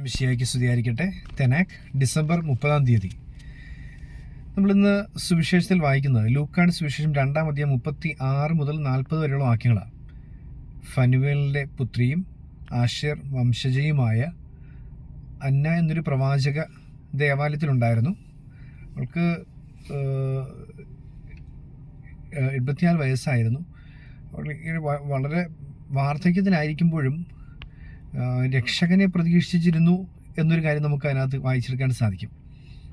മിഷിയായിക്ക് സ്തുതിയായിരിക്കട്ടെ തെനാക് ഡിസംബർ മുപ്പതാം തീയതി. നമ്മളിന്ന് സുവിശേഷത്തിൽ വായിക്കുന്നത് ലൂക്കാട് സുവിശേഷം രണ്ടാം അധ്യായം മുപ്പത്തി ആറ് മുതൽ നാൽപ്പത് വരെയുള്ള വാക്യങ്ങളാണ്. ഫനുവേലിന്റെ പുത്രിയും ആഷേർ വംശജയുമായ അന്ന എന്നൊരു പ്രവാചക ദേവാലയത്തിലുണ്ടായിരുന്നു. അവൾക്ക് എൺപത്തിനാല് വയസ്സായിരുന്നു. വളരെ വാർദ്ധക്യത്തിലായിരിക്കുമ്പോഴും രക്ഷകനെ പ്രതീക്ഷിച്ചിരുന്നു എന്നൊരു കാര്യം നമുക്ക് അതിനകത്ത് വായിച്ചെടുക്കാൻ സാധിക്കും.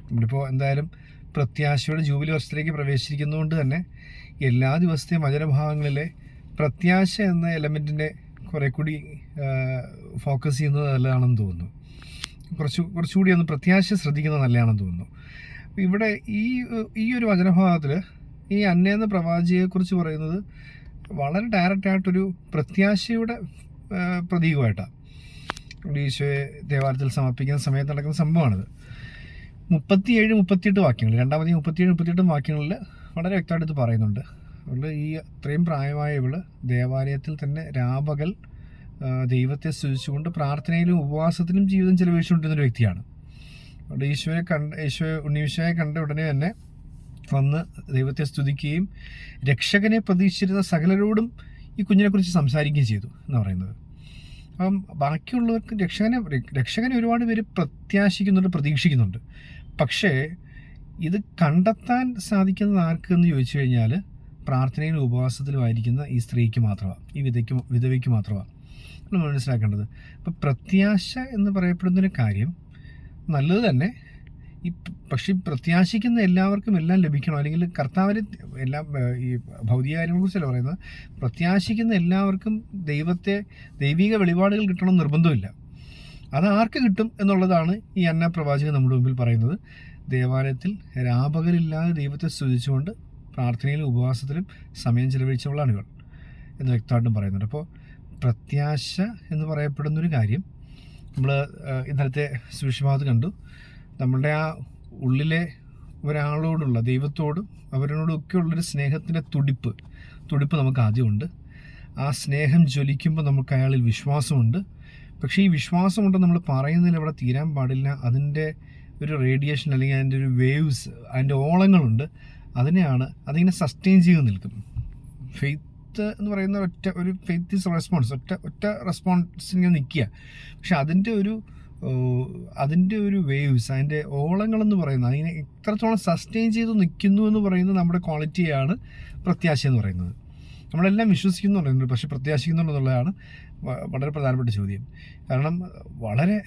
നമ്മളിപ്പോൾ എന്തായാലും പ്രത്യാശയുടെ ജൂബിലി വർഷത്തിലേക്ക് പ്രവേശിച്ചിരിക്കുന്നതുകൊണ്ട് തന്നെ എല്ലാ ദിവസത്തെയും വചനഭാഗങ്ങളിലെ പ്രത്യാശ എന്ന എലമെന്റിന്റെ കുറെ കൂടി ഫോക്കസ് ചെയ്യുന്നത് നല്ലതാണെന്ന് തോന്നുന്നു. കുറച്ച് കുറച്ചുകൂടി ഒന്ന് പ്രത്യാശ ശ്രദ്ധിക്കുന്നത് നല്ലതാണെന്ന് തോന്നുന്നു. ഇവിടെ ഈ ഈ ഒരു വചനഭാഗത്തിൽ ഈ അന്ന എന്ന പ്രവാചിയെക്കുറിച്ച് പറയുന്നത് വളരെ ഡയറക്റ്റായിട്ടൊരു പ്രത്യാശയുടെ പ്രതീകമായിട്ടാണ്. ഇവിടെ ഈശോയെ ദേവാലയത്തിൽ സമർപ്പിക്കുന്ന സമയത്ത് നടക്കുന്ന സംഭവമാണിത്. മുപ്പത്തിയേഴ് മുപ്പത്തിയെട്ട് വാക്യങ്ങൾ രണ്ടാമത് മുപ്പത്തിയേഴ് മുപ്പത്തിയെട്ടും വാക്യങ്ങളിൽ വളരെ വ്യക്തമായിട്ട് ഇത് പറയുന്നുണ്ട്. അതുകൊണ്ട് ഈ അത്രയും പ്രായമായ ഇവൾ ദേവാലയത്തിൽ തന്നെ രാപകൽ ദൈവത്തെ സ്തുതിച്ചുകൊണ്ട് പ്രാർത്ഥനയിലും ഉപവാസത്തിലും ജീവിതം ചെലവഴിച്ചുകൊണ്ടിരുന്ന ഒരു വ്യക്തിയാണ്. അവിടെ ഈശോയെ കണ്ട് ഈശോ ഉണ്ണീശോയെ കണ്ട ഉടനെ തന്നെ വന്ന് ദൈവത്തെ സ്തുതിക്കുകയും രക്ഷകനെ പ്രതീക്ഷിച്ചിരുന്ന സകലരോടും ഈ കുഞ്ഞിനെക്കുറിച്ച് സംസാരിക്കുകയും ചെയ്തു എന്ന് പറയുന്നത്. അപ്പം ബാക്കിയുള്ളവർക്ക് രക്ഷകനെ രക്ഷകനെ ഒരുപാട് പേര് പ്രത്യാശിക്കുന്നുണ്ട് പ്രതീക്ഷിക്കുന്നുണ്ട്. പക്ഷേ ഇത് കണ്ടെത്താൻ സാധിക്കുന്നത് ആർക്ക് എന്ന് ചോദിച്ചു കഴിഞ്ഞാൽ പ്രാർത്ഥനയിലും ഉപവാസത്തിലുമായിരിക്കുന്ന ഈ സ്ത്രീക്ക് മാത്രമാണ് ഈ വിധയ്ക്ക് വിധവയ്ക്ക് മാത്രമാണ്. നമ്മൾ മനസ്സിലാക്കേണ്ടത്. അപ്പം പ്രത്യാശ എന്ന് പറയപ്പെടുന്നൊരു കാര്യം നല്ലത് തന്നെ ഈ പക്ഷെ പ്രത്യാശിക്കുന്ന എല്ലാവർക്കും എല്ലാം ലഭിക്കണം. അല്ലെങ്കിൽ കർത്താവിന് എല്ലാ ഈ ഭൗതിക കാര്യങ്ങളെക്കുറിച്ചല്ല പറയുന്നത്. പ്രത്യാശിക്കുന്ന എല്ലാവർക്കും ദൈവത്തെ ദൈവിക വെളിപാടുകൾ കിട്ടണം നിർബന്ധമില്ല. അത് ആർക്ക് കിട്ടും എന്നുള്ളതാണ് ഈ അന്ന പ്രവാചകൻ നമ്മുടെ മുമ്പിൽ പറയുന്നത്. ദേവാലയത്തിൽ രാപകലില്ലാതെ ദൈവത്തെ സ്തുതിച്ചുകൊണ്ട് പ്രാർത്ഥനയിലും ഉപവാസത്തിലും സമയം ചെലവഴിച്ചവളാണ് എന്ന് വ്യക്തമായിട്ടും പറയുന്നുണ്ട്. അപ്പോൾ പ്രത്യാശ എന്ന് പറയപ്പെടുന്നൊരു കാര്യം നമ്മൾ ഇന്നലത്തെ സുവിശേഷഭാഗത്ത് കണ്ടു. നമ്മളുടെ ആ ഉള്ളിലെ ഒരാളോടുള്ള ദൈവത്തോടും അവരോടൊക്കെ ഉള്ളൊരു സ്നേഹത്തിന്റെ തുടിപ്പ് തുടിപ്പ് നമുക്ക് ആദ്യമുണ്ട്. ആ സ്നേഹം ജ്വലിക്കുമ്പോൾ നമുക്ക് അയാളിൽ വിശ്വാസമുണ്ട്. പക്ഷേ ഈ വിശ്വാസമുണ്ട് നമ്മൾ പറയുന്നതിൽ അവിടെ തീരാൻ പാടില്ല. അതിന്റെ ഒരു റേഡിയേഷൻ അല്ലെങ്കിൽ അതിന്റെ ഒരു വേവ്സ് അതിന്റെ ഓളങ്ങളുണ്ട്. അതിനെയാണ് അതിങ്ങനെ സസ്റ്റെയിൻ ചെയ്ത് നിൽക്കും ഫെയ്ത്ത് എന്ന് പറയുന്ന ഒറ്റ ഒരു ഫെയ്ത്ത് ഇസ് റെസ്പോൺസ്. ഒറ്റ ഒറ്റ റെസ്പോൺസിങ്ങനെ നിൽക്കുക. പക്ഷെ അതിന്റെ ഒരു അതിന്റെ ഒരു വേവ്സ് അതിന്റെ ഓളങ്ങളെന്ന് പറയുന്നത് അതിനെ എത്രത്തോളം സസ്റ്റെയിൻ ചെയ്ത് നിൽക്കുന്നു എന്ന് പറയുന്നത് നമ്മുടെ ക്വാളിറ്റിയാണ് പ്രത്യാശ എന്ന് പറയുന്നത്. നമ്മളെല്ലാം വിശ്വസിക്കുന്നുണ്ട് പക്ഷെ പ്രത്യാശിക്കുന്നുണ്ടെന്നുള്ളതാണ് വളരെ പ്രധാനപ്പെട്ട ചോദ്യം. കാരണം വളരെ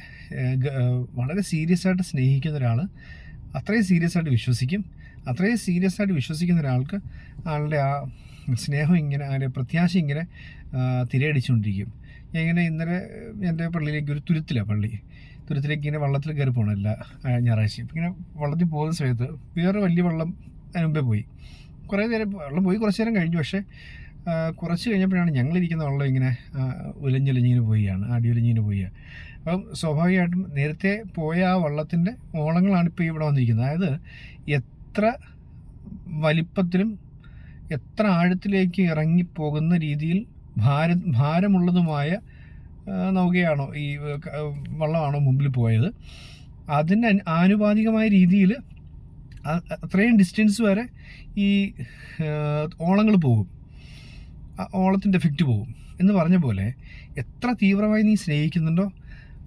വളരെ സീരിയസ് ആയിട്ട് സ്നേഹിക്കുന്ന ഒരാൾ അത്രയും സീരിയസ് ആയിട്ട് വിശ്വസിക്കും. അത്രയും സീരിയസ് ആയിട്ട് വിശ്വസിക്കുന്ന ഒരാൾക്ക് ആളുടെ ആ സ്നേഹം ഇങ്ങനെ അതിന്റെ പ്രത്യാശ ഇങ്ങനെ തിരയടിച്ചുകൊണ്ടിരിക്കും. ഞാൻ ഇങ്ങനെ ഇന്നലെ എന്റെ പള്ളിയിലേക്ക് ഒരു തുരുത്തിലാണ് പള്ളി. തുരുത്തിലേക്ക് ഇങ്ങനെ വള്ളത്തിൽ കയറി പോകണം എല്ലാ ആ, ഞായറാഴ്ചയും. ഇങ്ങനെ വള്ളത്തിൽ പോകുന്ന സമയത്ത് വേറെ വലിയ വള്ളം അതിന് മുമ്പേ പോയി. കുറേ നേരം വെള്ളം പോയി കുറച്ച് നേരം കഴിഞ്ഞു. പക്ഷേ കുറച്ച് കഴിഞ്ഞപ്പോഴാണ് ഞങ്ങളിരിക്കുന്ന വെള്ളം ഇങ്ങനെ ഉലഞ്ഞൊലിഞ്ഞിങ്ങനെ ഉലഞ്ഞുലഞ്ഞിങ്ങനെ പോവുകയാണ് അടി ഉലഞ്ഞിങ്ങനെ പോവുക അപ്പം സ്വാഭാവികമായിട്ടും നേരത്തെ പോയ ആ വള്ളത്തിന്റെ ഓളങ്ങളാണ് ഇപ്പോൾ ഇവിടെ വന്നിരിക്കുന്നത്. അതായത് എത്ര വലിപ്പത്തിലും എത്ര ആഴത്തിലേക്ക് ഇറങ്ങിപ്പോകുന്ന രീതിയിൽ ഭാര ഭാരമുള്ളതുമായ നൗകയാണോ ഈ വള്ളമാണോ മുമ്പിൽ പോയത്? അതിന് ആനുപാതികമായ രീതിയിൽ അത്രയും ഡിസ്റ്റൻസ് വരെ ഈ ഓളങ്ങൾ പോകും. ഓളത്തിന്റെ എഫക്റ്റ് പോകും. എന്ന് പറഞ്ഞ പോലെ എത്ര തീവ്രമായി നീ സ്നേഹിക്കുന്നുണ്ടോ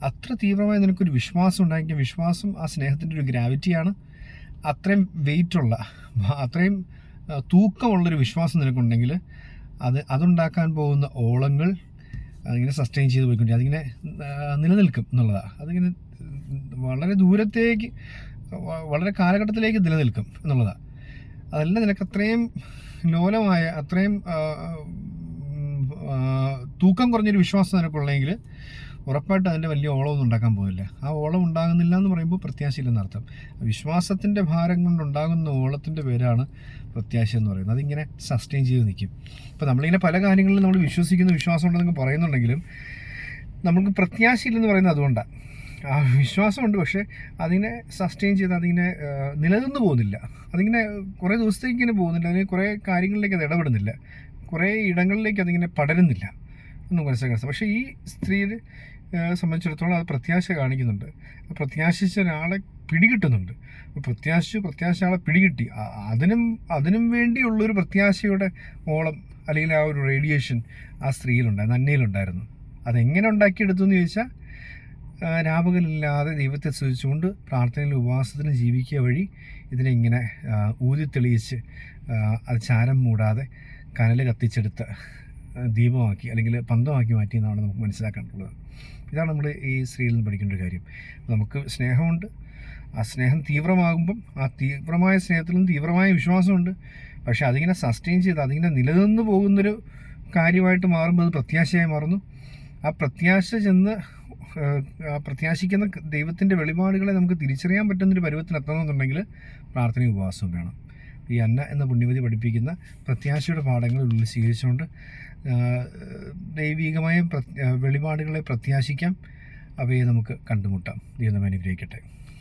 അത്ര തീവ്രമായി നിനക്കൊരു വിശ്വാസം ഉണ്ടാക്കിയ വിശ്വാസം ആ സ്നേഹത്തിന്റെ ഒരു ഗ്രാവിറ്റിയാണ്. അത്രയും വെയിറ്റുള്ള അത്രയും തൂക്കമുള്ളൊരു വിശ്വാസം നിനക്കുണ്ടെങ്കിൽ അത് അതുണ്ടാക്കാൻ പോകുന്ന ഓളങ്ങൾ അതിങ്ങനെ സസ്റ്റെയിൻ ചെയ്ത് പോയിക്കൊണ്ട് അതിങ്ങനെ നിലനിൽക്കും എന്നുള്ളതാണ് അതിങ്ങനെ വളരെ ദൂരത്തേക്ക് വളരെ കാലഘട്ടത്തിലേക്ക് നിലനിൽക്കും എന്നുള്ളതാണ് അതല്ല നിനക്ക് അത്രയും ലോലമായ അത്രയും തൂക്കം കുറഞ്ഞൊരു വിശ്വാസം നിനക്കുള്ളെങ്കിൽ ഉറപ്പായിട്ടും അതിന്റെ വലിയ ഓളമൊന്നും ഉണ്ടാക്കാൻ പോകില്ല ആ ഓളം ഉണ്ടാകുന്നില്ല എന്ന് പറയുമ്പോൾ പ്രത്യാശയില്ലെന്ന് അർത്ഥം. വിശ്വാസത്തിന്റെ ഭാരം കൊണ്ടുണ്ടാകുന്ന ഓളത്തിന്റെ പേരാണ് പ്രത്യാശ എന്ന് പറയുന്നത്. അതിങ്ങനെ സസ്റ്റെയിൻ ചെയ്ത് നിൽക്കും. ഇപ്പോൾ നമ്മളിങ്ങനെ പല കാര്യങ്ങളിലും നമ്മൾ വിശ്വസിക്കുന്ന വിശ്വാസം ഉണ്ടെന്നൊക്കെ പറയുന്നുണ്ടെങ്കിലും നമുക്ക് പ്രത്യാശയില്ലെന്ന് പറയുന്നത് അതുകൊണ്ടാണ് ആ വിശ്വാസമുണ്ട് പക്ഷേ അതിനെ സസ്റ്റെയിൻ ചെയ്ത് അതിങ്ങനെ നിലനിന്ന് പോകുന്നില്ല. അതിങ്ങനെ കുറേ ദിവസത്തേക്ക് ഇങ്ങനെ പോകുന്നില്ല. അതിന് കുറേ കാര്യങ്ങളിലേക്ക് അത് ഇടപെടുന്നില്ല. കുറേ ഇടങ്ങളിലേക്ക് അതിങ്ങനെ പടരുന്നില്ല. എന്ന് മനസ്സിലാക്കാൻ പക്ഷേ ഈ സ്ത്രീ ഏഹ് സംബന്ധിച്ചിടത്തോളം അത് പ്രത്യാശ കാണിക്കുന്നുണ്ട്. പ്രത്യാശിച്ച ഒരാളെ പിടികിട്ടുന്നുണ്ട്. പ്രത്യാശിച്ചു പ്രത്യാശ ആളെ പിടികിട്ടി. അതിനും അതിനും വേണ്ടിയുള്ളൊരു പ്രത്യാശയുടെ ഓളം അല്ലെങ്കിൽ ആ ഒരു റേഡിയേഷൻ ആ സ്ത്രീയിലുണ്ടായിരുന്നു അന്നയിലുണ്ടായിരുന്നു അതെങ്ങനെ ഉണ്ടാക്കിയെടുത്തു എന്ന് ചോദിച്ചാൽ രാപകലില്ലാതെ ദൈവത്തെ സ്തുതിച്ചുകൊണ്ട് പ്രാർത്ഥനയിലും ഉപവാസത്തിലും ജീവിക്കുക വഴി ഇതിനെ ഇങ്ങനെ ഊതി തെളിയിച്ച് അത് ചാരം മൂടാതെ കനൽ കത്തിച്ചെടുത്ത് ദീപമാക്കി അല്ലെങ്കിൽ പന്തമാക്കി മാറ്റി എന്നാണ് നമുക്ക് മനസ്സിലാക്കാനുള്ളത്. ഇതാണ് നമ്മൾ ഈ സ്ത്രീയിൽ നിന്ന് പഠിക്കേണ്ട ഒരു കാര്യം. നമുക്ക് സ്നേഹമുണ്ട്. ആ സ്നേഹം തീവ്രമാകുമ്പം ആ തീവ്രമായ സ്നേഹത്തിലും തീവ്രമായ വിശ്വാസമുണ്ട്. പക്ഷേ അതിങ്ങനെ സസ്റ്റെയിൻ ചെയ്ത് അതിങ്ങനെ നിലനിന്ന് പോകുന്നൊരു കാര്യമായിട്ട് മാറുമ്പോൾ അത് പ്രത്യാശയായി മാറുന്നു. ആ പ്രത്യാശ ചെന്ന് ആ പ്രത്യാശിക്കുന്ന ദൈവത്തിന്റെ വെളിപാടുകളെ നമുക്ക് തിരിച്ചറിയാൻ പറ്റുന്നൊരു പരുവത്തിൽ എത്തണമെന്നുണ്ടെങ്കിൽ പ്രാർത്ഥനയും ഉപവാസവും വേണം. ഈ അന്ന എന്ന പുണ്യവതി പഠിപ്പിക്കുന്ന പ്രത്യാശയുടെ പാഠങ്ങൾ ഉള്ളിൽ സ്വീകരിച്ചുകൊണ്ട് ദൈവികമായ വെളിപാടുകളെ പ്രത്യാശിക്കാം. അവയെ നമുക്ക് കണ്ടുമുട്ടാം. ദൈവം അനുഗ്രഹിക്കട്ടെ.